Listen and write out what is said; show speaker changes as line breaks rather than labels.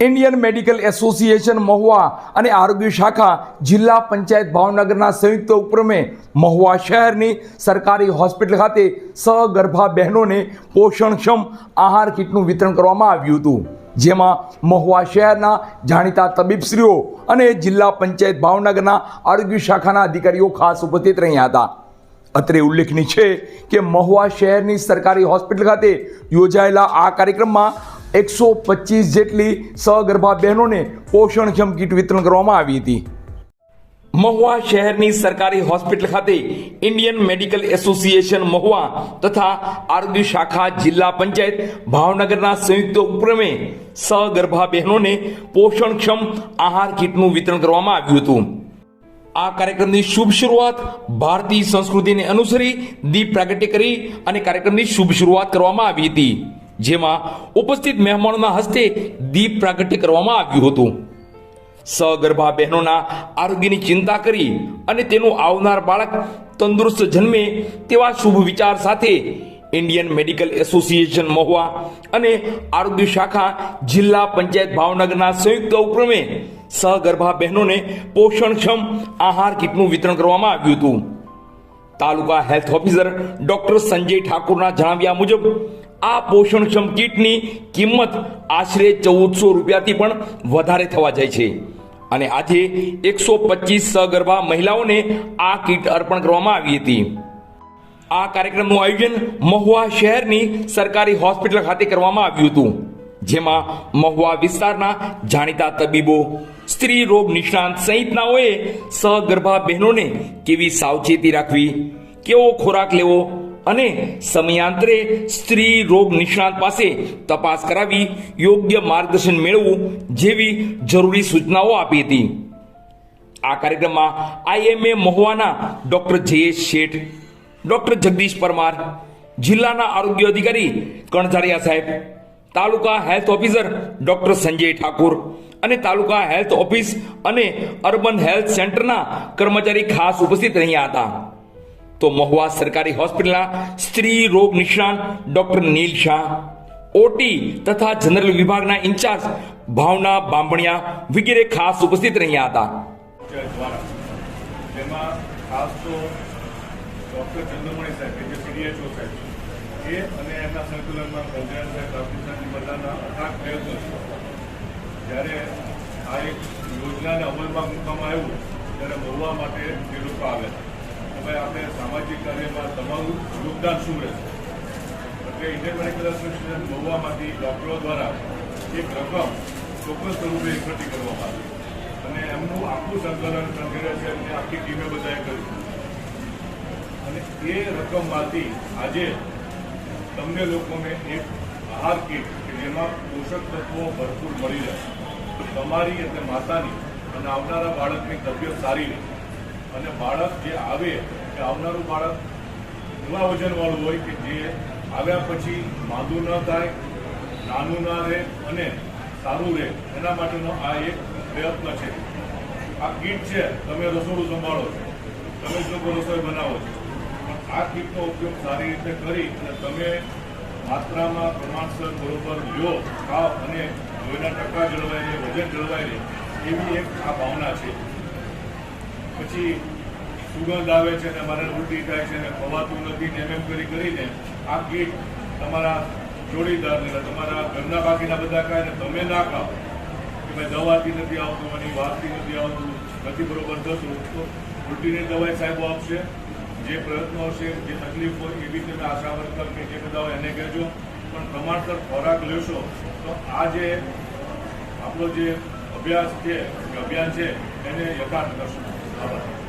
Indian medical association Mahuva અને આરોગ્ય શાખા જિલ્લા પંચાયત ભાવનગરના સંયુક્ત ઉપક્રમે મહુવા શહેરની સરકારી હોસ્પિટલ ખાતે સગર્ભા બહેનોને પોષણક્ષમ આહાર કીટનું વિતરણ કરવામાં આવ્યું હતું. જેમાં મહુવા શહેરના જાણીતા તબીબશ્રીઓ અને જિલ્લા પંચાયત ભાવનગરના આરોગ્ય શાખાના અધિકારીઓ ખાસ ઉપસ્થિત રહ્યા હતા. અત્રે ઉલ્લેખનીય છે કે મહુવા શહેરની સરકારી હોસ્પિટલ ખાતે યોજાયેલા આ કાર્યક્રમમાં એકસો પચીસ જેટલી સગર્ભા બહેનોને પોષણક્ષમ કીટ વિતરણ કરવામાં આવી હતી. મહુવા શહેરની સરકારી હોસ્પિટલ ખાતે ઇન્ડિયન મેડિકલ એસોસિએશન મહુવા તથા આરોગ્ય શાખા જિલ્લા પંચાયત ભાવનગરના સંયુક્ત ઉપક્રમે સગર્ભા બહેનોને પોષણક્ષમ આહાર કીટનું વિતરણ કરવામાં આવ્યું હતું. આ કાર્યક્રમની શુભ શરૂઆત ભારતીય સંસ્કૃતિને અનુસરી દીપ પ્રાગટ્ય કરી અને કાર્યક્રમની શુભ શરૂઆત કરવામાં આવી હતી. જેમાં ઉપસ્થિત મહેમાનોના હસ્તે દીપ પ્રાગટ્ય કરવામાં આવ્યું હતું. સગર્ભા બહેનોના આરોગ્યની ચિંતા કરી અને તેનું આવનાર બાળક તંદુરસ્ત જન્મે તેવા શુભ વિચાર સાથે ઇન્ડિયન મેડિકલ એસોસિએશન મહુવા અને આરોગ્ય શાખા જિલ્લા પંચાયત ભાવનગરના સંયુક્ત ઉપક્રમે સગર્ભા બહેનોને પોષણક્ષમ આહાર કીટનું વિતરણ કરવામાં આવ્યું હતું. Taluka health officer doctor Sanjay ઠાકુરના જણાવ્યા મુજબ આ પોષણક્ષમ કીટની કિંમત આશરે ચૌદસો રૂપિયાથી પણ વધારે થવા જાય છે. અને આજે એકસો પચીસ સગર્ભા મહિલાઓને આ કીટ અર્પણ કરવામાં આવી હતી. આ કાર્યક્રમનું આયોજન મહુવા શહેરની સરકારી હોસ્પિટલ ખાતે કરવામાં આવ્યું હતું, જેમાં મહુવા વિસ્તારના જાણીતા તબીબો, સ્ત્રી રોગ નિષ્ણાંત સહિતનાઓએ સગર્ભા બહેનોને કેવી સાવચેતી રાખવી, કેવો ખોરાક લેવો અને સમયાંતરે સ્ત્રી રોગ નિષ્ણાંત પાસે તપાસ કરાવી યોગ્ય માર્ગદર્શન મેળવવું જેવી જરૂરી સૂચનાઓ આપી હતી. આ કાર્યક્રમમાં આઈએમએ મહુવાના ડોક્ટર જયેશ શેઠ, ડોક્ટર જગદીશ પરમાર, જિલ્લાના આરોગ્ય અધિકારી કણઝારિયા સાહેબ, taluka health officer doctor Sanjay Thakur અને તાલુકા હેલ્થ ઓફિસ અને અર્બન હેલ્થ સેન્ટરના કર્મચારી ખાસ ઉપસ્થિત રહ્યા હતા. તો મહુવા સરકારી હોસ્પિટલના સ્ત્રી રોગ નિષ્ણાંત ડોક્ટર નીલ શાહ, ઓટી તથા જનરલ વિભાગના ઇન્ચાર્જ ભાવના બાંભણિયા વગેરે ખાસ ઉપસ્થિત રહ્યા હતા.
સાહેબ જે જ્યારે આ એક યોજનાને અમલમાં મૂકવામાં આવ્યું, ત્યારે મહુવા માટે જે લોકો આવ્યા કે આપણે સામાજિક કાર્યમાં તમારું યોગદાન શું રહેશે? એટલે ઇન્ડિયન મેડિકલ એસોસિએશન મહુવામાંથી ડૉક્ટરો દ્વારા એક રકમ ચોક્કસ સ્વરૂપે એકઠી કરવામાં આવી. અને એમનું આખું સંકલન સંઘરે છે અને આખી ટીમે બધાએ કર્યું. અને એ રકમમાંથી આજે તમને લોકોને એક આહાર કીટ કે જેમાં પોષક તત્વો ભરપૂર મળી રહે તમારી એટલે માતાની અને આવનારા બાળકની તબિયત સારી રહે. અને બાળક જે આવે કે આવનારું બાળક એવા વજનવાળું હોય કે જે આવ્યા પછી માંદું ન થાય, નાનું ના રહે અને સારું રહે, એના માટેનો આ એક પ્રયત્ન છે. આ કીટ છે, તમે રસોડું સંભાળો છો, તમે લોકો રસોઈ બનાવો છો. પણ આ કીટનો ઉપયોગ સારી રીતે કરી અને તમે માત્રામાં પ્રમાણસર બરોબર લ્યો ખાવ અને લોહીના ટકા જળવાઈ રહે, વજન જળવાઈ રહે, એવી એક આ ભાવના છે. પછી સુગંધ આવે છે ને મારે ઉલટી થાય છે ને ખવાતું નથી ને એમ કરી કરીને આ કીટ તમારા જોડીદારને તમારા ઘરના બાકીના બધા ખાય ને તમે ના ખાઓ. કે ભાઈ દવાથી નથી આવતું, એની વાતથી નથી આવતું, નથી બરોબર થતું. તો ઉલટીની દવાઈ સાહેબો આપશે, જે પ્રયત્નો હશે, જે તકલીફ હોય એવી તમે આશા વર્કર કે જે બધા હોય એને કહેજો. પણ પ્રમાણસર ખોરાક લેશો તો આ જે આપણો જે અભ્યાસ છે અભિયાન છે, એને યથાર્થ કરશો. Thank you.